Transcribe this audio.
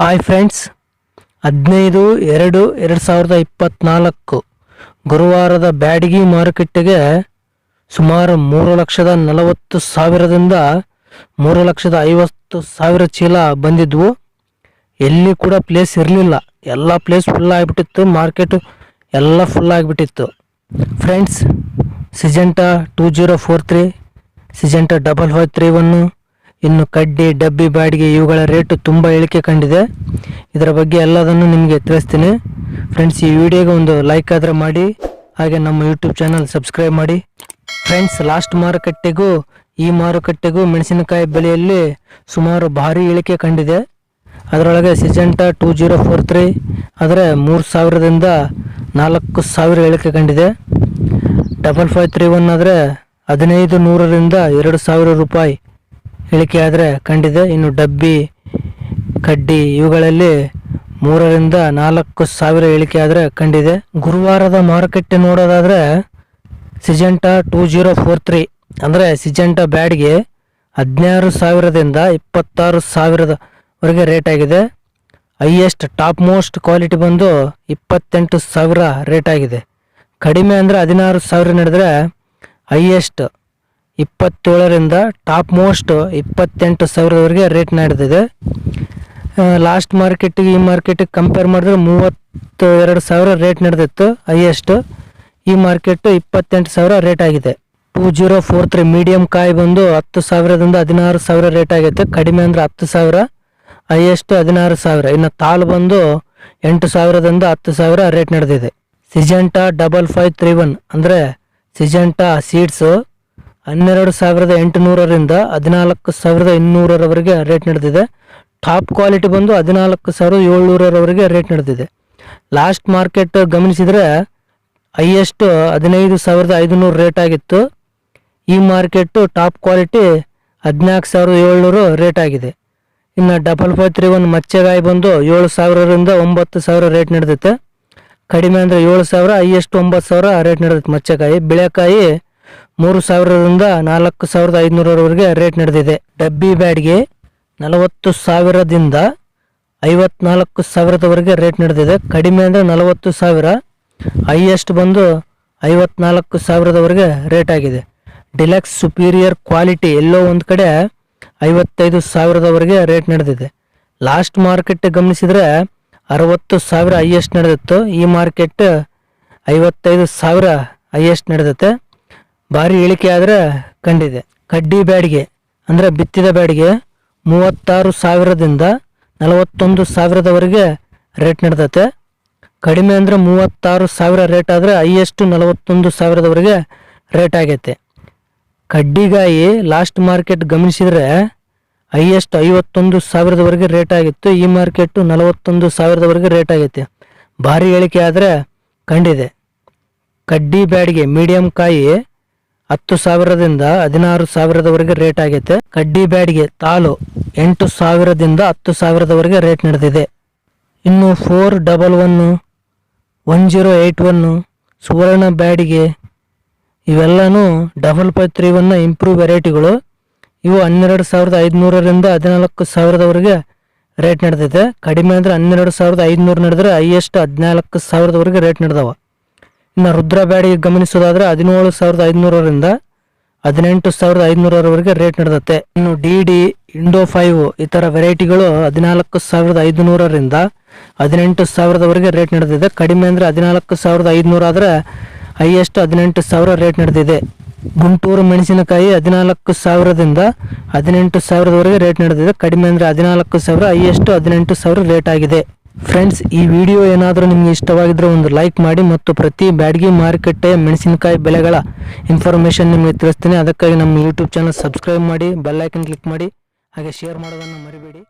Hi friends, ಹದಿನೈದು ಎರಡು ಎರಡು ಸಾವಿರದ ಇಪ್ಪತ್ತ್ನಾಲ್ಕು ಗುರುವಾರದ ಬ್ಯಾಡಗಿ ಮಾರುಕಟ್ಟೆಗೆ ಸುಮಾರು ಮೂರು ಲಕ್ಷದ ನಲವತ್ತು ಸಾವಿರದಿಂದ ಮೂರು ಲಕ್ಷದ ಐವತ್ತು ಸಾವಿರ ಚೀಲ ಬಂದಿದ್ವು. ಎಲ್ಲಿ ಕೂಡ ಪ್ಲೇಸ್ ಇರಲಿಲ್ಲ. ಎಲ್ಲ ಪ್ಲೇಸ್ ಫುಲ್ ಆಗಿಬಿಟ್ಟಿತ್ತು ಮಾರ್ಕೆಟು ಎಲ್ಲ ಫುಲ್ ಆಗಿಬಿಟ್ಟಿತ್ತು. Friends Syngenta two zero four three Syngenta double five three one ಇನ್ನು ಕಡ್ಡಿ, ಡಬ್ಬಿ, ಬಾಡಿಗೆ ಇವುಗಳ ರೇಟು ತುಂಬ ಇಳಿಕೆ ಕಂಡಿದೆ. ಇದರ ಬಗ್ಗೆ ಎಲ್ಲದನ್ನು ನಿಮಗೆ ತಿಳಿಸ್ತೀನಿ. ಫ್ರೆಂಡ್ಸ್ ಈ ವಿಡಿಯೋಗೆ ಒಂದು ಲೈಕ್ ಆದರೆ ಮಾಡಿ, ಹಾಗೆ ನಮ್ಮ ಯೂಟ್ಯೂಬ್ ಚಾನಲ್ ಸಬ್ಸ್ಕ್ರೈಬ್ ಮಾಡಿ. ಫ್ರೆಂಡ್ಸ್ ಲಾಸ್ಟ್ ಮಾರುಕಟ್ಟೆಗೂ, ಈ ಮಾರುಕಟ್ಟೆಗೂ ಮೆಣಸಿನಕಾಯಿ ಬೆಲೆಯಲ್ಲಿ ಸುಮಾರು ಭಾರಿ ಇಳಿಕೆ ಕಂಡಿದೆ. ಅದರೊಳಗೆ Syngenta two zero four three ಆದರೆ ಮೂರು ಸಾವಿರದಿಂದ ನಾಲ್ಕು ಸಾವಿರ ಇಳಿಕೆ ಕಂಡಿದೆ. ಡಬಲ್ ಫೈವ್ ತ್ರೀ ಒನ್ ಆದರೆ ಹದಿನೈದು ನೂರರಿಂದ ಎರಡು ಸಾವಿರ ರೂಪಾಯಿ ಇಳಿಕೆ ಆದರೆ ಕಂಡಿದೆ ಇನ್ನು ಡಬ್ಬಿ, ಕಡ್ಡಿ ಇವುಗಳಲ್ಲಿ ಮೂರರಿಂದ ನಾಲ್ಕು ಸಾವಿರ ಇಳಿಕೆ ಆದರೆ ಕಂಡಿದೆ ಗುರುವಾರದ ಮಾರುಕಟ್ಟೆ ನೋಡೋದಾದರೆ Syngenta two zero four three ಅಂದರೆ ಸಿಜೆಂಟಾ ಬ್ಯಾಡ್ಗೆ ಹದಿನಾರು ಸಾವಿರದಿಂದ ಇಪ್ಪತ್ತಾರು ಸಾವಿರದವರೆಗೆ ರೇಟ್ ಆಗಿದೆ. ಹೈಯೆಸ್ಟ್ ಟಾಪ್ ಮೋಸ್ಟ್ ಕ್ವಾಲಿಟಿ ಬಂದು ಇಪ್ಪತ್ತೆಂಟು ಸಾವಿರ ರೇಟ್ ಆಗಿದೆ. ಕಡಿಮೆ ಅಂದರೆ ಹದಿನಾರು ಸಾವಿರ ನಡೆದರೆ ಹೈಯೆಸ್ಟ್ ಇಪ್ಪತ್ತೇಳರಿಂದ ಟಾಪ್ ಮೋಸ್ಟ್ ಇಪ್ಪತ್ತೆಂಟು ಸಾವಿರದವರೆಗೆ ರೇಟ್ ನಡೆದಿದೆ. ಲಾಸ್ಟ್ ಮಾರ್ಕೆಟಿಗೆ ಈ ಮಾರ್ಕೆಟಿಗೆ ಕಂಪೇರ್ ಮಾಡಿದ್ರೆ ಮೂವತ್ತು ಎರಡು ಸಾವಿರ ರೇಟ್ ನಡೆದಿತ್ತು ಹೈಯೆಸ್ಟ್ ಈ ಮಾರ್ಕೆಟ್ ಇಪ್ಪತ್ತೆಂಟು ಸಾವಿರ ರೇಟ್ ಆಗಿದೆ. Two zero four three medium ಕಾಯಿ ಬಂದು ಹತ್ತು ಸಾವಿರದಿಂದ ಹದಿನಾರು ಸಾವಿರ ರೇಟ್ ಆಗೈತೆ. ಕಡಿಮೆ ಅಂದರೆ ಹತ್ತು ಸಾವಿರ ಹೈಯೆಸ್ಟ್ ಹದಿನಾರು ಸಾವಿರ. ಇನ್ನು ತಾಳು ಬಂದು ಎಂಟು ಸಾವಿರದಿಂದ ಹತ್ತು ಸಾವಿರ ರೇಟ್ ನಡೆದಿದೆ. Syngenta double five three one ಅಂದರೆ ಸಿಜೆಂಟಾ ಸೀಡ್ಸು ಹನ್ನೆರಡು ಸಾವಿರದ ಎಂಟುನೂರರಿಂದ ಹದಿನಾಲ್ಕು ಸಾವಿರದ ಇನ್ನೂರರವರೆಗೆ ರೇಟ್ ನಡೆದಿದೆ. ಟಾಪ್ ಕ್ವಾಲಿಟಿ ಬಂದು ಹದಿನಾಲ್ಕು ಸಾವಿರದ ಏಳ್ನೂರರವರೆಗೆ ರೇಟ್ ನಡೆದಿದೆ. ಲಾಸ್ಟ್ ಮಾರ್ಕೆಟ್ ಗಮನಿಸಿದರೆ ಹೈಯೆಸ್ಟ್ ಹದಿನೈದು ಸಾವಿರದ ಐದುನೂರು ರೇಟ್ ಆಗಿತ್ತು. ಈ ಮಾರ್ಕೆಟ್ಟು ಟಾಪ್ ಕ್ವಾಲಿಟಿ ಹದಿನಾಲ್ಕು ಸಾವಿರದ ಏಳ್ನೂರು ರೇಟ್ ಆಗಿದೆ. ಇನ್ನು ಡಬಲ್ ಫೈವ್ ತ್ರೀ ಒನ್ ಮಚ್ಚೆಗಾಯಿ ಬಂದು ಏಳು ಸಾವಿರರಿಂದ ಒಂಬತ್ತು ಸಾವಿರ ರೇಟ್ ನಡೆದೈತೆ ಕಡಿಮೆ ಅಂದರೆ ಏಳು ಸಾವಿರ ಹೈಯೆಸ್ಟ್ ಒಂಬತ್ತು ಸಾವಿರ ರೇಟ್ ನಡೆದೈತೆ ಮಚ್ಚೆಕಾಯಿ ಬಿಳೆಕಾಯಿ ಮೂರು ಸಾವಿರದಿಂದ ನಾಲ್ಕು ಸಾವಿರದ ಐದುನೂರವರೆಗೆ ರೇಟ್ ನಡೆದಿದೆ. ಡಬ್ಬಿ ಬ್ಯಾಡ್ಗೆ ನಲವತ್ತು ಸಾವಿರದಿಂದ ಐವತ್ನಾಲ್ಕು ಸಾವಿರದವರೆಗೆ ರೇಟ್ ನಡೆದಿದೆ. ಕಡಿಮೆ ಅಂದರೆ ನಲವತ್ತು ಸಾವಿರ, ಹೈಯೆಸ್ಟ್ ಬಂದು ಐವತ್ನಾಲ್ಕು ಸಾವಿರದವರೆಗೆ ರೇಟ್ ಆಗಿದೆ. ಡಿಲಕ್ಸ್ ಸುಪೀರಿಯರ್ ಕ್ವಾಲಿಟಿ ಎಲ್ಲೋ ಒಂದು ಕಡೆ ಐವತ್ತೈದು ಸಾವಿರದವರೆಗೆ ರೇಟ್ ನಡೆದಿದೆ. ಲಾಸ್ಟ್ ಮಾರ್ಕೆಟ್ ಗಮನಿಸಿದರೆ ಅರವತ್ತು ಸಾವಿರ ಹೈಯೆಸ್ಟ್ ನಡೆದಿತ್ತು. ಈ ಮಾರ್ಕೆಟ್ ಐವತ್ತೈದು ಸಾವಿರ ಹೈಯೆಸ್ಟ್ ನಡೆದೈತೆ ಭಾರಿ ಇಳಿಕೆ ಆದರೆ ಕಂಡಿದೆ. ಕಡ್ಡಿ ಬ್ಯಾಡಿಗೆ, ಅಂದರೆ ಬಿತ್ತಿದ ಬ್ಯಾಡಿಗೆ ಮೂವತ್ತಾರು ಸಾವಿರದಿಂದ ನಲವತ್ತೊಂದು ಸಾವಿರದವರೆಗೆ ರೇಟ್ ನಡೆದೈತೆ. ಕಡಿಮೆ ಅಂದರೆ ಮೂವತ್ತಾರು ಸಾವಿರ ರೇಟ್ ಆದರೆ ಹೈಯೆಸ್ಟ್ ನಲವತ್ತೊಂದು ಸಾವಿರದವರೆಗೆ ರೇಟ್ ಆಗೈತೆ. ಕಡ್ಡಿಗಾಯಿ ಲಾಸ್ಟ್ ಮಾರ್ಕೆಟ್ ಗಮನಿಸಿದರೆ ಹೈಯೆಸ್ಟ್ ಐವತ್ತೊಂದು ಸಾವಿರದವರೆಗೆ ರೇಟ್ ಆಗಿತ್ತು. ಈ ಮಾರ್ಕೆಟು ನಲವತ್ತೊಂದು ಸಾವಿರದವರೆಗೆ ರೇಟ್ ಆಗೈತೆ. ಭಾರಿ ಇಳಿಕೆ ಆದರೆ ಕಂಡಿದೆ. ಕಡ್ಡಿ ಬ್ಯಾಡಿಗೆ ಮೀಡಿಯಂ ಕಾಯಿ ಹತ್ತು ಸಾವಿರದಿಂದ ಹದಿನಾರು ಸಾವಿರದವರೆಗೆ ರೇಟ್ ಆಗೈತೆ. ಕಡ್ಡಿ ಬ್ಯಾಡ್ಗೆ ತಾಲು ಎಂಟು ಸಾವಿರದಿಂದ ಹತ್ತು ಸಾವಿರದವರೆಗೆ ರೇಟ್ ನಡೆದಿದೆ. ಇನ್ನು four double one one zero eight one Suvarna Byadgi ಇವೆಲ್ಲನೂ ಡಬಲ್ ಫೈವ್ ತ್ರೀ ಒನ್ನ ಇಂಪ್ರೂವ್ ವೆರೈಟಿಗಳು ಇವು ಹನ್ನೆರಡು ಸಾವಿರದ ಐದುನೂರರಿಂದ ಹದಿನಾಲ್ಕು ಸಾವಿರದವರೆಗೆ ರೇಟ್ ನಡೆದಿದೆ. ಕಡಿಮೆ ಅಂದರೆ ಹನ್ನೆರಡು ಸಾವಿರದ ಐದುನೂರು ನಡೆದ್ರೆ ಹೈಯೆಸ್ಟ್ ಹದಿನಾಲ್ಕು ಸಾವಿರದವರೆಗೆ ರೇಟ್ ನಡೆದವ. ಇನ್ನು ರುದ್ರ ಬ್ಯಾಡಿಗೆ ಗಮನಿಸೋದಾದ್ರೆ ಹದಿನೇಳು ಸಾವಿರದ ಐದುನೂರರಿಂದ ಹದಿನೆಂಟು ಸಾವಿರದ ಐದುನೂರವರೆಗೆ ರೇಟ್ ನಡೆದತ್ತೆ. ಇನ್ನು ಡಿ ಡಿ ಇಂಡೋ ಫೈವ್ ಈ ಥರ ವೆರೈಟಿಗಳು ಹದಿನಾಲ್ಕು ಸಾವಿರದ ಐದುನೂರರಿಂದ ಹದಿನೆಂಟು ಸಾವಿರದವರೆಗೆ ರೇಟ್ ನಡೆದಿದೆ. ಕಡಿಮೆ ಅಂದರೆ ಹದಿನಾಲ್ಕು ಸಾವಿರದ ಐದುನೂರು ಆದರೆ ಹೈಯೆಸ್ಟ್ ಹದಿನೆಂಟು ಸಾವಿರ ರೇಟ್ ನಡೆದಿದೆ. ಗುಂಟೂರು ಮೆಣಸಿನಕಾಯಿ ಹದಿನಾಲ್ಕು ಸಾವಿರದಿಂದ ಹದಿನೆಂಟು ಸಾವಿರದವರೆಗೆ ರೇಟ್ ನಡೆದಿದೆ. ಕಡಿಮೆ ಅಂದರೆ ಹದಿನಾಲ್ಕು ಸಾವಿರ ಹೈಯೆಸ್ಟ್ ಹದಿನೆಂಟು ಸಾವಿರ ರೇಟ್ ಆಗಿದೆ. ಫ್ರೆಂಡ್ಸ್ ಈ ವಿಡಿಯೋ ಏನಾದರೂ ನಿಮಗೆ ಇಷ್ಟವಾಗಿದ್ದರೆ ಒಂದು ಲೈಕ್ ಮಾಡಿ ಮತ್ತು ಪ್ರತಿ ಬ್ಯಾಡ್ಗಿ ಮಾರುಕಟ್ಟೆ ಮೆಣಸಿನಕಾಯಿ ಬೆಲೆಗಳ ಇನ್ಫಾರ್ಮೇಷನ್ ನಿಮಗೆ ತಿಳಿಸ್ತೀನಿ. ಅದಕ್ಕಾಗಿ ನಮ್ಮ ಯೂಟ್ಯೂಬ್ ಚಾನಲ್ ಸಬ್ಸ್ಕ್ರೈಬ್ ಮಾಡಿ ಬೆಲ್ಲೈಕನ್ ಕ್ಲಿಕ್ ಮಾಡಿ, ಹಾಗೆ ಶೇರ್ ಮಾಡೋದನ್ನು ಮರಿಬೇಡಿ.